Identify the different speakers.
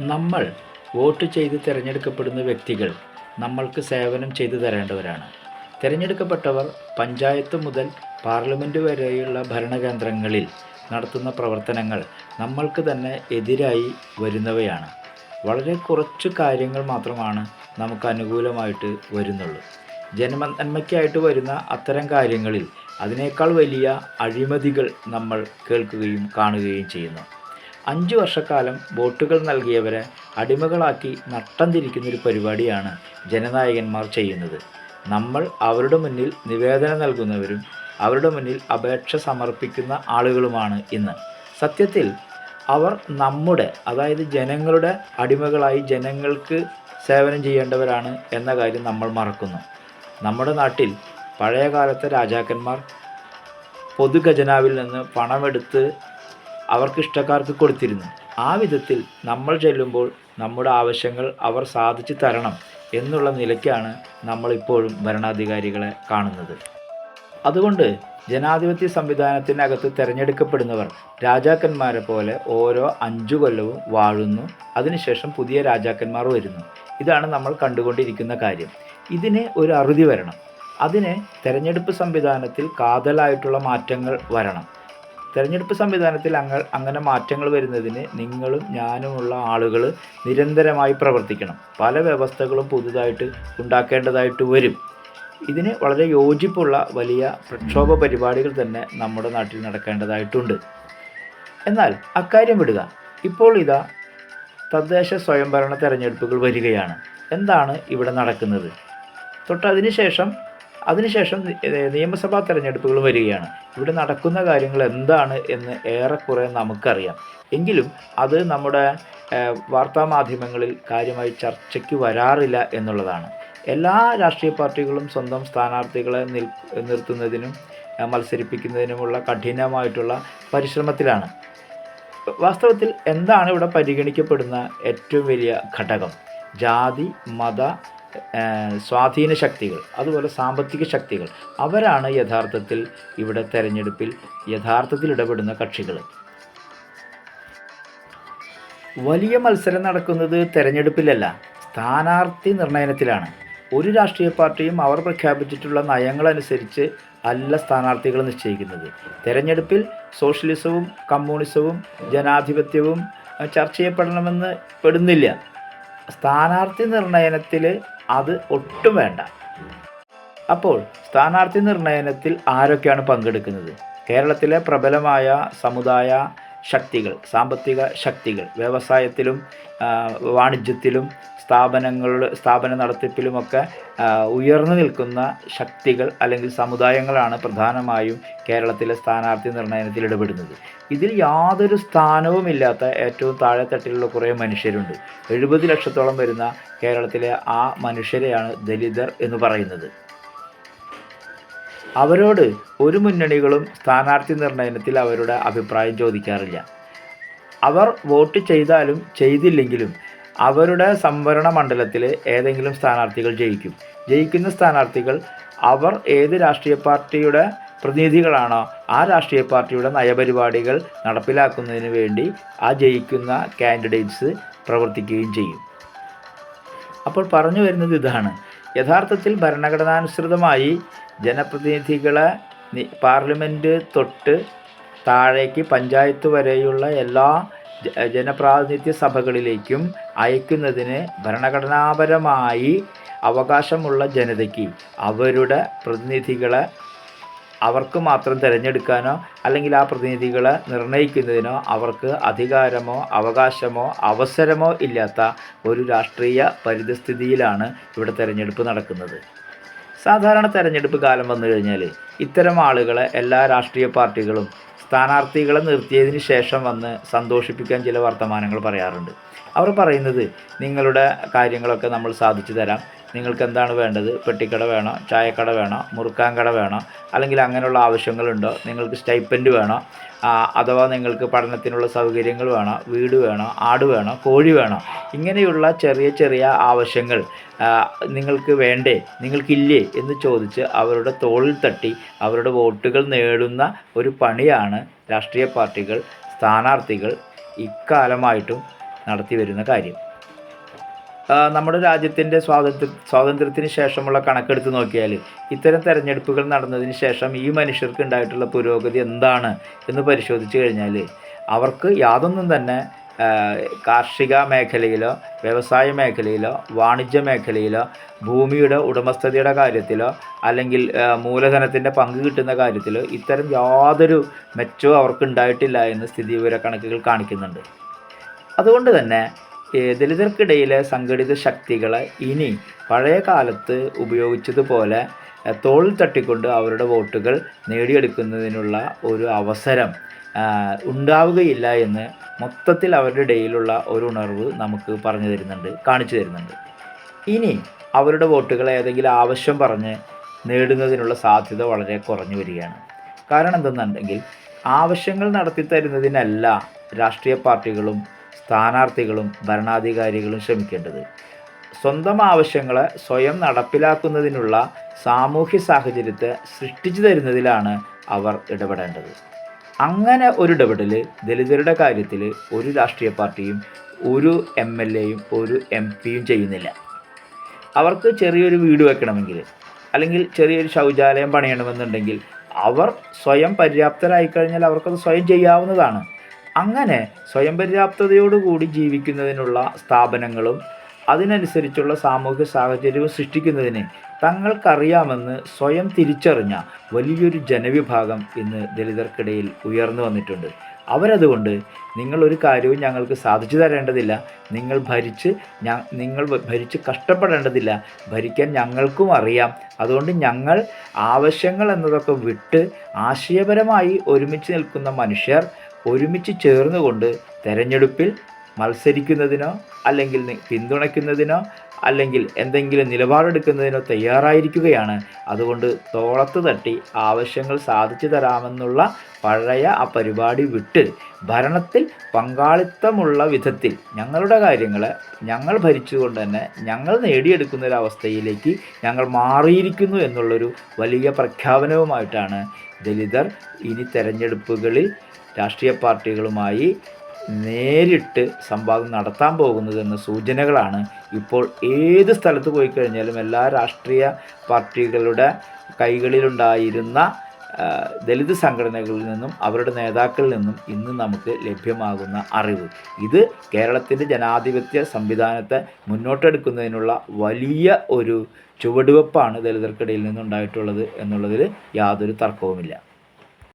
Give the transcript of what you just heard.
Speaker 1: നമ്മൾ വോട്ട് ചെയ്ത് തിരഞ്ഞെടുക്കപ്പെടുന്ന വ്യക്തികൾ നമ്മൾക്ക് സേവനം ചെയ്തു തരേണ്ടവരാണ്. തിരഞ്ഞെടുക്കപ്പെട്ടവർ പഞ്ചായത്ത് മുതൽ പാർലമെന്റ് വരെയുള്ള ഭരണകേന്ദ്രങ്ങളിൽ നടത്തുന്ന പ്രവർത്തനങ്ങൾ നമ്മൾക്ക് തന്നെ എതിരായി വരുന്നവയാണ്. വളരെ കുറച്ച് കാര്യങ്ങൾ മാത്രമാണ് നമുക്ക് അനുകൂലമായിട്ട് വരുന്നുള്ളൂ. ജനനന്മയ്ക്കായിട്ട് വരുന്ന അത്തരം കാര്യങ്ങളിൽ അതിനേക്കാൾ വലിയ അഴിമതികൾ നമ്മൾ കേൾക്കുകയും കാണുകയും ചെയ്യുന്നു. അഞ്ച് വർഷക്കാലം വോട്ടുകൾ നൽകിയവരെ അടിമകളാക്കി നട്ടം തിരിക്കുന്നൊരു പരിപാടിയാണ് ജനനായകന്മാർ ചെയ്യുന്നത്. നമ്മൾ അവരുടെ മുന്നിൽ നിവേദനം നൽകുന്നവരും അവരുടെ മുന്നിൽ അപേക്ഷ സമർപ്പിക്കുന്ന ആളുകളുമാണ് ഇന്ന്. സത്യത്തിൽ അവർ നമ്മുടെ അതായത് ജനങ്ങളുടെ അടിമകളായി ജനങ്ങൾക്ക് സേവനം ചെയ്യേണ്ടവരാണ് എന്ന കാര്യം നമ്മൾ മറക്കുന്നു. നമ്മുടെ നാട്ടിൽ പഴയകാലത്തെ രാജാക്കന്മാർ പൊതുഖജനാവിൽ നിന്ന് പണമെടുത്ത് അവർക്ക് ഇഷ്ടക്കാർക്ക് കൊടുത്തിരുന്നു. ആ വിധത്തിൽ നമ്മൾ ചെല്ലുമ്പോൾ നമ്മുടെ ആവശ്യങ്ങൾ അവർ സാധിച്ചു തരണം എന്നുള്ള നിലയ്ക്കാണ് നമ്മളിപ്പോഴും ഭരണാധികാരികളെ കാണുന്നത്. അതുകൊണ്ട് ജനാധിപത്യ സംവിധാനത്തിനകത്ത് തിരഞ്ഞെടുക്കപ്പെടുന്നവർ രാജാക്കന്മാരെ പോലെ ഓരോ അഞ്ചു കൊല്ലവും വാഴുന്നു. അതിനുശേഷം പുതിയ രാജാക്കന്മാർ വരുന്നു. ഇതാണ് നമ്മൾ കണ്ടുകൊണ്ടിരിക്കുന്ന കാര്യം. ഇതിന് ഒരു അറുതി വരണം. അതിന് തെരഞ്ഞെടുപ്പ് സംവിധാനത്തിൽ കാതലായിട്ടുള്ള മാറ്റങ്ങൾ വരണം. തെരഞ്ഞെടുപ്പ് സംവിധാനത്തിൽ അങ്ങ അങ്ങനെ മാറ്റങ്ങൾ വരുന്നതിന് നിങ്ങളും ഞാനുമുള്ള ആളുകൾ നിരന്തരമായി പ്രവർത്തിക്കണം. പല വ്യവസ്ഥകളും പുതുതായിട്ട് ഉണ്ടാക്കേണ്ടതായിട്ട് വരും. ഇതിന് വളരെ യോജിപ്പുള്ള വലിയ പ്രക്ഷോഭ പരിപാടികൾ തന്നെ നമ്മുടെ നാട്ടിൽ നടക്കേണ്ടതായിട്ടുണ്ട്. എന്നാൽ അക്കാര്യം വിടുക. ഇപ്പോൾ ഇതാ തദ്ദേശ സ്വയംഭരണ തെരഞ്ഞെടുപ്പുകൾ വരികയാണ്. എന്താണ് ഇവിടെ നടക്കുന്നത്? തൊട്ട് അതിനുശേഷം നിയമസഭാ തെരഞ്ഞെടുപ്പുകൾ വരികയാണ്. ഇവിടെ നടക്കുന്ന കാര്യങ്ങൾ എന്താണ് എന്ന് ഏറെക്കുറെ നമുക്കറിയാം. എങ്കിലും അത് നമ്മുടെ വാർത്താ വാർത്താമാധ്യമങ്ങളിൽ കാര്യമായി ചർച്ചയ്ക്ക് വരാറില്ല എന്നുള്ളതാണ്. എല്ലാ രാഷ്ട്രീയ പാർട്ടികളും സ്വന്തം സ്ഥാനാർത്ഥികളെ നിർത്തുന്നതിനും മത്സരിപ്പിക്കുന്നതിനുമുള്ള കഠിനമായിട്ടുള്ള പരിശ്രമത്തിലാണ്. വാസ്തവത്തിൽ എന്താണ് ഇവിടെ പരിഗണിക്കപ്പെടുന്ന ഏറ്റവും വലിയ ഘടകം? ജാതി മത സ്വാധീന ശക്തികൾ അതുപോലെ സാമ്പത്തിക ശക്തികൾ അവരാണ് യഥാർത്ഥത്തിൽ ഇവിടെ തെരഞ്ഞെടുപ്പിൽ യഥാർത്ഥത്തിൽ ഇടപെടുന്ന കക്ഷികൾ. വലിയ മത്സരം നടക്കുന്നത് തെരഞ്ഞെടുപ്പിലല്ല സ്ഥാനാർത്ഥി നിർണയനത്തിലാണ് ഒരു രാഷ്ട്രീയ പാർട്ടിയും അവർ പ്രഖ്യാപിച്ചിട്ടുള്ള നയങ്ങളനുസരിച്ച് അല്ല സ്ഥാനാർത്ഥികൾ നിശ്ചയിക്കുന്നത്. തെരഞ്ഞെടുപ്പിൽ സോഷ്യലിസവും കമ്മ്യൂണിസവും ജനാധിപത്യവും ചർച്ച ചെയ്യപ്പെടണമെന്ന് പെടുന്നില്ല. സ്ഥാനാർത്ഥി നിർണയനത്തിൽ അത് ഒട്ടും വേണ്ട. അപ്പോൾ സ്ഥാനാർത്ഥി നിർണയനത്തിൽ ആരൊക്കെയാണ് പങ്കെടുക്കുന്നത്? കേരളത്തിലെ പ്രബലമായ സമുദായ ശക്തികൾ സാമ്പത്തിക ശക്തികൾ വ്യവസായത്തിലും വാണിജ്യത്തിലും സ്ഥാപനങ്ങളുടെ സ്ഥാപന നടത്തിപ്പിലുമൊക്കെ ഉയർന്നു നിൽക്കുന്ന ശക്തികൾ അല്ലെങ്കിൽ സമുദായങ്ങളാണ് പ്രധാനമായും കേരളത്തിലെ സ്ഥാനാർത്ഥി നിർണയത്തിൽ ഇടപെടുന്നത്. ഇതിൽ യാതൊരു സ്ഥാനവുമില്ലാത്ത ഏറ്റവും താഴെത്തട്ടിലുള്ള കുറേ മനുഷ്യരുണ്ട്. എഴുപത് ലക്ഷത്തോളം വരുന്ന കേരളത്തിലെ ആ മനുഷ്യരെയാണ് ദലിതർ എന്ന് പറയുന്നത്. അവരോട് ഒരു മുന്നണികളും സ്ഥാനാർത്ഥി നിർണയനത്തിൽ അവരുടെ അഭിപ്രായം ചോദിക്കാറില്ല. അവർ വോട്ട് ചെയ്താലും ചെയ്തില്ലെങ്കിലും അവരുടെ സംവരണ മണ്ഡലത്തിൽ ഏതെങ്കിലും സ്ഥാനാർത്ഥികൾ ജയിക്കും. ജയിക്കുന്ന സ്ഥാനാർത്ഥികൾ അവർ ഏത് രാഷ്ട്രീയ പാർട്ടിയുടെ പ്രതിനിധികളാണോ ആ രാഷ്ട്രീയ പാർട്ടിയുടെ നയപരിപാടികൾ നടപ്പിലാക്കുന്നതിന് വേണ്ടി ആ ജയിക്കുന്ന കാൻഡിഡേറ്റ്സ് പ്രവർത്തിക്കുകയും ചെയ്യും. അപ്പോൾ പറഞ്ഞു വരുന്നത് ഇതാണ്. യഥാർത്ഥത്തിൽ ഭരണഘടനാനുസൃതമായി ജനപ്രതിനിധികളെ പാർലമെന്റ് തൊട്ട് താഴേക്ക് പഞ്ചായത്ത് വരെയുള്ള എല്ലാ ജനപ്രാതിനിധ്യ സഭകളിലേക്കും അയക്കുന്നതിന് ഭരണഘടനാപരമായി അവകാശമുള്ള ജനതയ്ക്ക് അവരുടെ പ്രതിനിധികളെ അവർക്ക് മാത്രം തിരഞ്ഞെടുക്കാനോ അല്ലെങ്കിൽ ആ പ്രതിനിധികളെ നിർണയിക്കുന്നതിനോ അവർക്ക് അധികാരമോ അവകാശമോ അവസരമോ ഇല്ലാത്ത ഒരു രാഷ്ട്രീയ പരിതസ്ഥിതിയിലാണ് ഇവിടെ തിരഞ്ഞെടുപ്പ് നടക്കുന്നത്. സാധാരണ തെരഞ്ഞെടുപ്പ് കാലം വന്നു കഴിഞ്ഞാൽ ഇത്തരം ആളുകളെ എല്ലാ രാഷ്ട്രീയ പാർട്ടികളും സ്ഥാനാർത്ഥികളെ നിർത്തിയതിന് ശേഷം വന്ന് സന്തോഷിപ്പിക്കാൻ ചില വർത്തമാനങ്ങൾ പറയാറുണ്ട്. അവർ പറയുന്നത് നിങ്ങളുടെ കാര്യങ്ങളൊക്കെ നമ്മൾ സാധിച്ചു തരാം. നിങ്ങൾക്ക് എന്താണ് വേണ്ടത്? പെട്ടിക്കട വേണോ? ചായക്കട വേണോ? മുറുക്കാൻ കട വേണോ? അല്ലെങ്കിൽ അങ്ങനെയുള്ള ആവശ്യങ്ങളുണ്ടോ? നിങ്ങൾക്ക് സ്റ്റൈപ്പൻഡ് വേണോ? അഥവാ നിങ്ങൾക്ക് പഠനത്തിനുള്ള സൗകര്യങ്ങൾ വേണോ വീട് വേണോ ആട് വേണോ കോഴി വേണോ ഇങ്ങനെയുള്ള ചെറിയ ചെറിയ ആവശ്യങ്ങൾ നിങ്ങൾക്ക് വേണ്ടേ നിങ്ങൾക്കില്ലേ എന്ന് ചോദിച്ച് അവരുടെ തോളിൽ തട്ടി അവരുടെ വോട്ടുകൾ നേടുന്ന ഒരു പണിയാണ് രാഷ്ട്രീയ പാർട്ടികൾ സ്ഥാനാർത്ഥികൾ ഇക്കാലമായിട്ടും നടത്തി വരുന്ന കാര്യം. നമ്മുടെ രാജ്യത്തിന്റെ സ്വാതന്ത്ര്യ സ്വാതന്ത്ര്യത്തിന് ശേഷമുള്ള കണക്കെടുത്ത് നോക്കിയാൽ ഇത്തരം തെരഞ്ഞെടുപ്പുകൾ നടന്നതിന് ശേഷം ഈ മനുഷ്യർക്ക് ഉണ്ടായിട്ടുള്ള പുരോഗതി എന്താണ് എന്ന് പരിശോധിച്ചു കഴിഞ്ഞാൽ അവർക്ക് യാതൊന്നും തന്നെ കാർഷിക മേഖലയിലോ വ്യവസായ മേഖലയിലോ വാണിജ്യ മേഖലയിലോ ഭൂമിയുടെ ഉടമസ്ഥതയുടെ കാര്യത്തിലോ അല്ലെങ്കിൽ മൂലധനത്തിന്റെ പങ്ക് കിട്ടുന്ന കാര്യത്തിലോ ഇത്തരം യാതൊരു മെച്ചവും അവർക്ക് ഉണ്ടായിട്ടില്ല എന്ന് സ്ഥിതിവിവര കണക്കുകൾ കാണിക്കുന്നുണ്ട്. അതുകൊണ്ട് തന്നെ ദലിതർക്കിടയിലെ സംഘടിത ശക്തികളെ ഇനി പഴയ കാലത്ത് ഉപയോഗിച്ചതുപോലെ തോളിൽ തട്ടിക്കൊണ്ട് അവരുടെ വോട്ടുകൾ നേടിയെടുക്കുന്നതിനുള്ള ഒരു അവസരം ഉണ്ടാവുകയില്ല എന്ന് മൊത്തത്തിൽ അവരുടെ ഇടയിലുള്ള ഒരു ഉണർവ് നമുക്ക് പറഞ്ഞു തരുന്നുണ്ട് കാണിച്ചു തരുന്നുണ്ട്. ഇനി അവരുടെ വോട്ടുകൾ ഏതെങ്കിലും ആവശ്യം പറഞ്ഞ് നേടുന്നതിനുള്ള സാധ്യത വളരെ കുറഞ്ഞു വരികയാണ്. കാരണം എന്തെന്നുണ്ടെങ്കിൽ ആവശ്യങ്ങൾ നടത്തി തരുന്നതിനല്ല രാഷ്ട്രീയ പാർട്ടികളും സ്ഥാനാർത്ഥികളും ഭരണാധികാരികളും ശ്രമിക്കേണ്ടത്. സ്വന്തം ആവശ്യങ്ങളെ സ്വയം നടപ്പിലാക്കുന്നതിനുള്ള സാമൂഹ്യ സാഹചര്യത്തെ സൃഷ്ടിച്ചു തരുന്നതിലാണ് അവർ ഇടപെടേണ്ടത്. അങ്ങനെ ഒരു ഇടപെടൽ ദലിതരുടെ കാര്യത്തിൽ ഒരു രാഷ്ട്രീയ പാർട്ടിയും ഒരു എം എൽ എയും ഒരു എം പിയും ചെയ്യുന്നില്ല. അവർക്ക് ചെറിയൊരു വീട് വെക്കണമെങ്കിൽ അല്ലെങ്കിൽ ചെറിയൊരു ശൗചാലയം പണിയണമെന്നുണ്ടെങ്കിൽ അവർ സ്വയം പര്യാപ്തരായി കഴിഞ്ഞാൽ അവർക്കത് സ്വയം ചെയ്യാവുന്നതാണ്. അങ്ങനെ സ്വയം പര്യാപ്തതയോടുകൂടി ജീവിക്കുന്നതിനുള്ള സ്ഥാപനങ്ങളും അതിനനുസരിച്ചുള്ള സാമൂഹിക സാഹചര്യവും സൃഷ്ടിക്കുന്നതിന് തങ്ങൾക്കറിയാമെന്ന് സ്വയം തിരിച്ചറിഞ്ഞ വലിയൊരു ജനവിഭാഗം ഇന്ന് ദലിതർക്കിടയിൽ ഉയർന്നു വന്നിട്ടുണ്ട്. അവരതുകൊണ്ട് നിങ്ങളൊരു കാര്യവും ഞങ്ങൾക്ക് സാധിച്ചു തരേണ്ടതില്ല. നിങ്ങൾ ഭരിച്ച് നിങ്ങൾ ഭരിച്ച് കഷ്ടപ്പെടേണ്ടതില്ല. ഭരിക്കാൻ ഞങ്ങൾക്കും അറിയാം. അതുകൊണ്ട് ഞങ്ങൾ ആവശ്യങ്ങൾ എന്നതൊക്കെ വിട്ട് ആശയപരമായി ഒരുമിച്ച് നിൽക്കുന്ന മനുഷ്യർ ഒരുമിച്ച് ചേർന്നുകൊണ്ട് തെരഞ്ഞെടുപ്പിൽ മത്സരിക്കുന്നതിനോ അല്ലെങ്കിൽ പിന്തുണയ്ക്കുന്നതിനോ അല്ലെങ്കിൽ എന്തെങ്കിലും നിലപാടെടുക്കുന്നതിനോ തയ്യാറായിരിക്കുകയാണ്. അതുകൊണ്ട് തോളത്ത് തട്ടി ആവശ്യങ്ങൾ സാധിച്ചു തരാമെന്നുള്ള പഴയ ആ പരിപാടി വിട്ട് ഭരണത്തിൽ പങ്കാളിത്തമുള്ള വിധത്തിൽ ഞങ്ങളുടെ കാര്യങ്ങൾ ഞങ്ങൾ ഭരിച്ചുകൊണ്ട് തന്നെ ഞങ്ങൾ നേടിയെടുക്കുന്ന ഒരു അവസ്ഥയിലേക്ക് ഞങ്ങൾ മാറിയിരിക്കുന്നു എന്നുള്ളൊരു വലിയ പ്രഖ്യാപനവുമായിട്ടാണ് ദലിതർ ഇനി തെരഞ്ഞെടുപ്പുകളിൽ രാഷ്ട്രീയ പാർട്ടികളുമായി നേരിട്ട് സംവാദം നടത്താൻ പോകുന്നത് എന്ന സൂചനകളാണ് ഇപ്പോൾ ഏത് സ്ഥലത്ത് പോയി കഴിഞ്ഞാലും എല്ലാ രാഷ്ട്രീയ പാർട്ടികളുടെ കൈകളിലുണ്ടായിരുന്ന ദലിത് സംഘടനകളിൽ നിന്നും അവരുടെ നേതാക്കളിൽ നിന്നും ഇന്ന് നമുക്ക് ലഭ്യമാകുന്ന അറിവ്. ഇത് കേരളത്തിന്റെ ജനാധിപത്യ സംവിധാനത്തെ മുന്നോട്ടെടുക്കുന്നതിനുള്ള വലിയ ഒരു ചുവടുവെപ്പാണ് ദലിതർക്കിടയിൽ നിന്നുണ്ടായിട്ടുള്ളത് എന്നുള്ളതിൽ യാതൊരു തർക്കവുമില്ല.